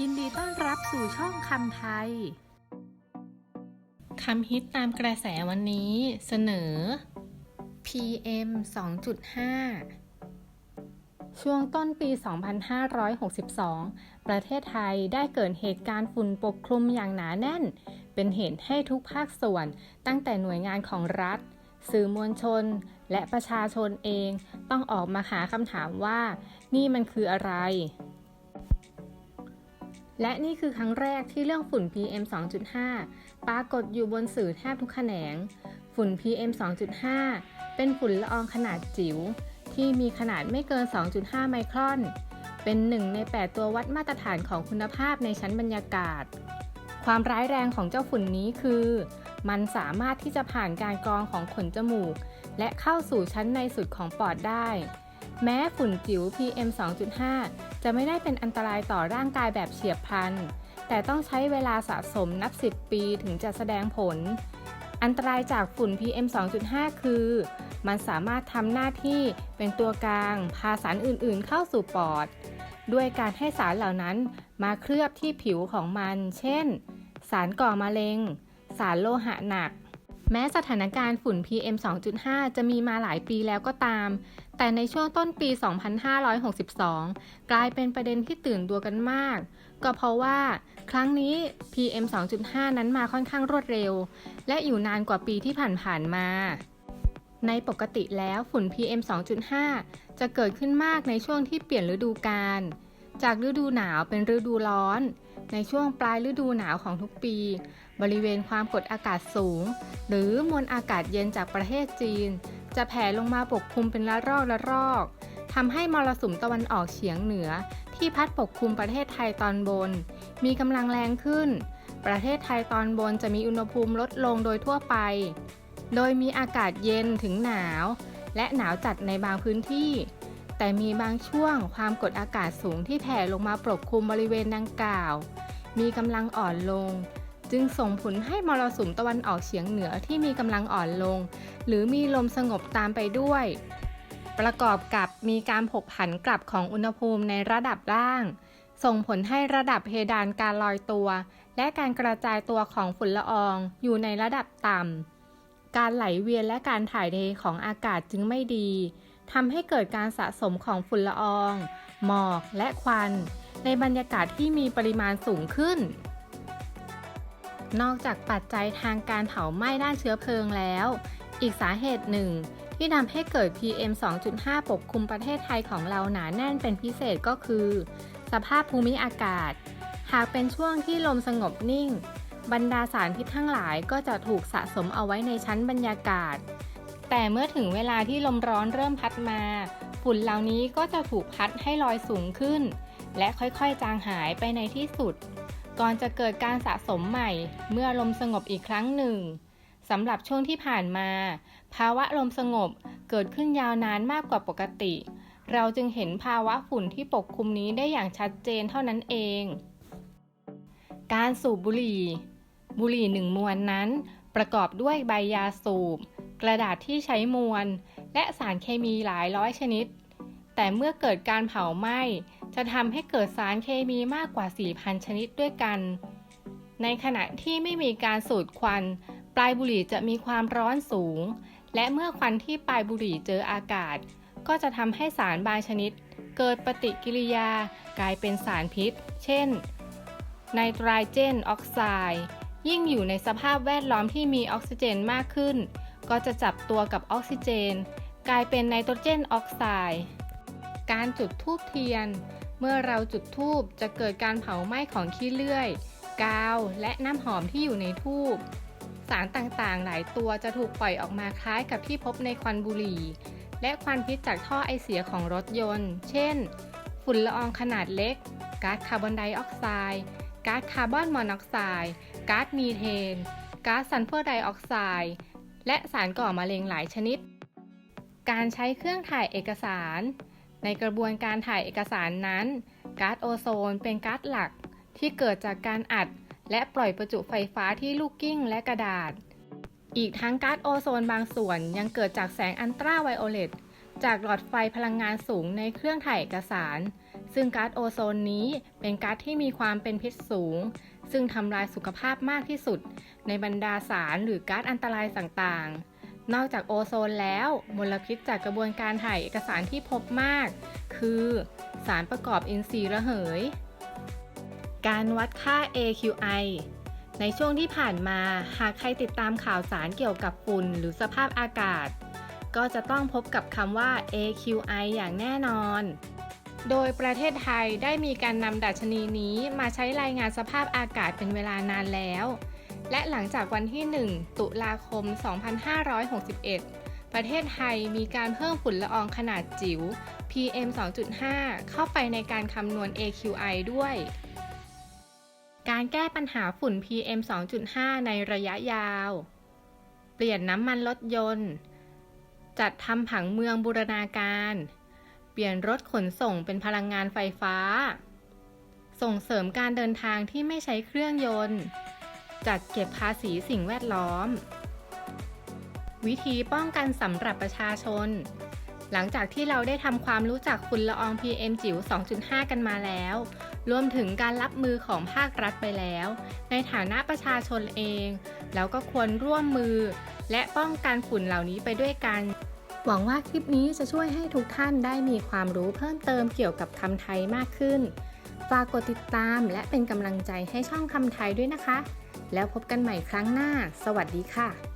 ยินดีต้อนรับสู่ช่องคำไทย คำฮิตตามกระแสวันนี้เสนอ PM 2.5 ช่วงต้นปี 2562 ประเทศไทยได้เกิดเหตุการณ์ฝุ่นปกคลุมอย่างหนาแน่น เป็นเหตุให้ทุกภาคส่วน ตั้งแต่หน่วยงานของรัฐ สื่อมวลชน และประชาชนเอง ต้องออกมาหาคำถามว่า นี่มันคืออะไร และนี่คือครั้งแรกที่เรื่องฝุ่น PM 2.5 ปรากฏอยู่บนสื่อแทบทุกแขนง ฝุ่น PM 2.5 เป็นฝุ่นละอองขนาดจิ๋วที่มีขนาดไม่เกิน 2.5 ไมครอน เป็นหนึ่งใน 8 ตัววัดมาตรฐานของคุณภาพในชั้นบรรยากาศ ความร้ายแรงของเจ้าฝุ่นนี้คือ มันสามารถที่จะผ่านการกรองของขนจมูก และเข้าสู่ชั้นในสุดของปอดได้ แม้ฝุ่นจิ๋ว PM 2.5 จะไม่ได้เป็นอันตรายต่อร่างกายแบบเฉียบพลัน แต่ต้องใช้เวลาสะสมนับ 10 ปีถึงจะแสดงผล อันตรายจากฝุ่น PM 2.5 คือ มันสามารถทำหน้าที่เป็นตัวกลาง พาสารอื่นๆเข้าสู่ปอด ด้วยการให้สารเหล่านั้นมาเคลือบที่ผิวของมัน เช่น สารก่อมะเร็ง สารโลหะหนักแม้สถานการณ์ฝุ่น PM 2.5 จะมีมาหลายปีแล้วก็ตาม แต่ในช่วงต้นปี 2562 กลายเป็นประเด็นที่ตื่นตัวกันมาก ก็เพราะว่าครั้งนี้ PM 2.5 นั้นมาค่อนข้างรวดเร็ว และอยู่นานกว่าปีที่ผ่านๆมา ในปกติแล้วฝุ่น PM 2.5 จะเกิดขึ้นมากในช่วงที่เปลี่ยนฤดูกาล จากฤดูหนาวเป็นฤดูร้อน ในช่วงปลายฤดูหนาวของทุกปี บริเวณความกดอากาศสูง หรือมวลอากาศเย็นจากประเทศจีน จะแผ่ลงมาปกคลุมเป็นละรอกละรอกทำให้มรสุมตะวันออกเฉียงเหนือ ที่พัดปกคลุมประเทศไทยตอนบน มีกำลังแรงขึ้น ประเทศไทยตอนบนจะมีอุณหภูมิลดลงโดยทั่วไป โดยมีอากาศเย็นถึงหนาว และหนาวจัดในบางพื้นที่ แต่มีบางช่วงความกดอากาศสูงที่แผ่ลงมาปกคลุมบริเวณดังกล่าว มีกำลังอ่อนลง จึงส่งผลให้มรสุมตะวันออกเฉียงเหนือที่มีกำลังอ่อนลง หรือมีลมสงบตามไปด้วย ประกอบกับมีการผกผันกลับของอุณหภูมิในระดับล่าง ส่งผลให้ระดับเพดานการลอยตัว และการกระจายตัวของฝุ่นละอองอยู่ในระดับต่ำการไหลเวียนและการถ่ายเทของอากาศจึงไม่ดีทำให้เกิดการสะสมของฝุ่นละออง หมอกและควัน ในบรรยากาศที่มีปริมาณสูงขึ้น นอกจากปัจจัยทางการเผาไหม้ด้านเชื้อเพลิงแล้ว อีกสาเหตุหนึ่ง ที่ทำให้เกิด PM 2.5 ปกคลุมประเทศไทยของเราหนาแน่นเป็นพิเศษก็คือ สภาพภูมิอากาศ หากเป็นช่วงที่ลมสงบนิ่ง บรรดาสารพิษทั้งหลายก็จะถูกสะสมเอาไว้ในชั้นบรรยากาศ แต่เมื่อถึงเวลาที่ลมร้อนเริ่มพัดมา ฝุ่นเหล่านี้ก็จะถูกพัดให้ลอยสูงขึ้น และค่อยๆ จางหายไปในที่สุด ก่อนจะเกิดการสะสมใหม่เมื่อลมสงบอีกครั้งหนึ่งสำหรับช่วงที่ผ่านมา ภาวะลมสงบเกิดขึ้นยาวนานมากกว่าปกติ เราจึงเห็นภาวะฝุ่นที่ปกคลุมนี้ได้อย่างชัดเจนเท่านั้นเอง การสูบบุหรี่ บุหรี่หนึ่งมวนนั้น ประกอบด้วยใบยาสูบ กระดาษที่ใช้มวน และสารเคมีหลายร้อยชนิด แต่เมื่อเกิดการเผาไหม้ จะทำให้เกิดสารเคมีมากกว่า 4,000 ชนิดด้วยกัน ในขณะที่ไม่มีการสูดควัน ปลายบุหรี่จะมีความร้อนสูง และเมื่อควันที่ปลายบุหรี่เจออากาศ ก็จะทำให้สารบางชนิด เกิดปฏิกิริยากลายเป็นสารพิษ เช่น ไนโตรเจนออกไซด์ยิ่งอยู่ในสภาพแวดล้อมที่มีออกซิเจนมากขึ้น ก็จะจับตัวกับออกซิเจน กลายเป็นไนโตรเจนออกไซด์ การจุดธูปเทียน เมื่อเราจุดธูปจะเกิดการเผาไหม้ของขี้เลื่อย กาว และน้ำหอมที่อยู่ในธูป สารต่างๆ หลายตัวจะถูกปล่อยออกมาคล้ายกับที่พบในควันบุหรี่ และควันพิษจากท่อไอเสียของรถยนต์ เช่น ฝุ่นละอองขนาดเล็ก ก๊าซคาร์บอนไดออกไซด์ ก๊าซคาร์บอนมอนอกไซด์ ก๊าซมีเทน ก๊าซซัลเฟอร์ไดออกไซด์ และสารก่อมะเร็งหลายชนิดการใช้เครื่องถ่ายเอกสาร ในกระบวนการถ่ายเอกสารนั้นก๊าซโอโซนเป็นก๊าซหลักที่เกิดจากการอัด และปล่อยประจุไฟฟ้าที่ลูกกิ้งและกระดาษ อีกทั้งก๊าซโอโซนบางส่วนยังเกิดจากแสงอันตราไวโอเลตจากหลอดไฟพลังงานสูงในเครื่องถ่ายเอกสาร ซึ่งก๊าซโอโซนนี้เป็นก๊าซที่มีความเป็นพิษสูง ซึ่งทำลายสุขภาพมากที่สุด ในบรรดาสารหรือก๊าซอันตรายต่างๆ นอกจากโอโซนแล้วมลพิษจากกระบวนการถ่ายเอกสารที่พบมาก คือสารประกอบอินทรีย์ระเหย การวัดค่า AQI ในช่วงที่ผ่านมาหากใครติดตามข่าวสารเกี่ยวกับฝุ่นหรือสภาพอากาศ ก็จะต้องพบกับคำว่า AQI อย่างแน่นอน โดยประเทศไทยได้มีการนำดัชนีนี้มาใช้รายงานสภาพอากาศเป็นเวลานานแล้ว และหลังจากวันที่ 1 ตุลาคม 2561 ประเทศไทยมีการเพิ่มฝุ่นละอองขนาดจิ๋ว PM 2.5 เข้าไปในการคำนวณ AQI ด้วย การแก้ปัญหาฝุ่น PM 2.5 ในระยะยาว เปลี่ยนน้ำมันรถยนต์ จัดทำผังเมืองบูรณาการ เปลี่ยนรถขนส่งเป็นพลังงานไฟฟ้า ส่งเสริมการเดินทางที่ไม่ใช้เครื่องยนต์ จัดเก็บภาษีสิ่งแวดล้อม วิธีป้องกันสำหรับประชาชน หลังจากที่เราได้ทำความรู้จักฝุ่นละออง PM จิ๋ว 2.5 กันมาแล้ว รวมถึงการรับมือของภาครัฐไปแล้ว ในฐานะประชาชนเองแล้วก็ควรร่วมมือ และป้องกันฝุ่นเหล่านี้ไปด้วยกันหวังว่าคลิปนี้จะช่วยให้ทุกท่านได้มีความรู้เพิ่มเติมเกี่ยวกับคำไทยมากขึ้น ฝากกดติดตามและเป็นกำลังใจให้ช่องคำไทยด้วยนะคะ แล้วพบกันใหม่ครั้งหน้า สวัสดีค่ะ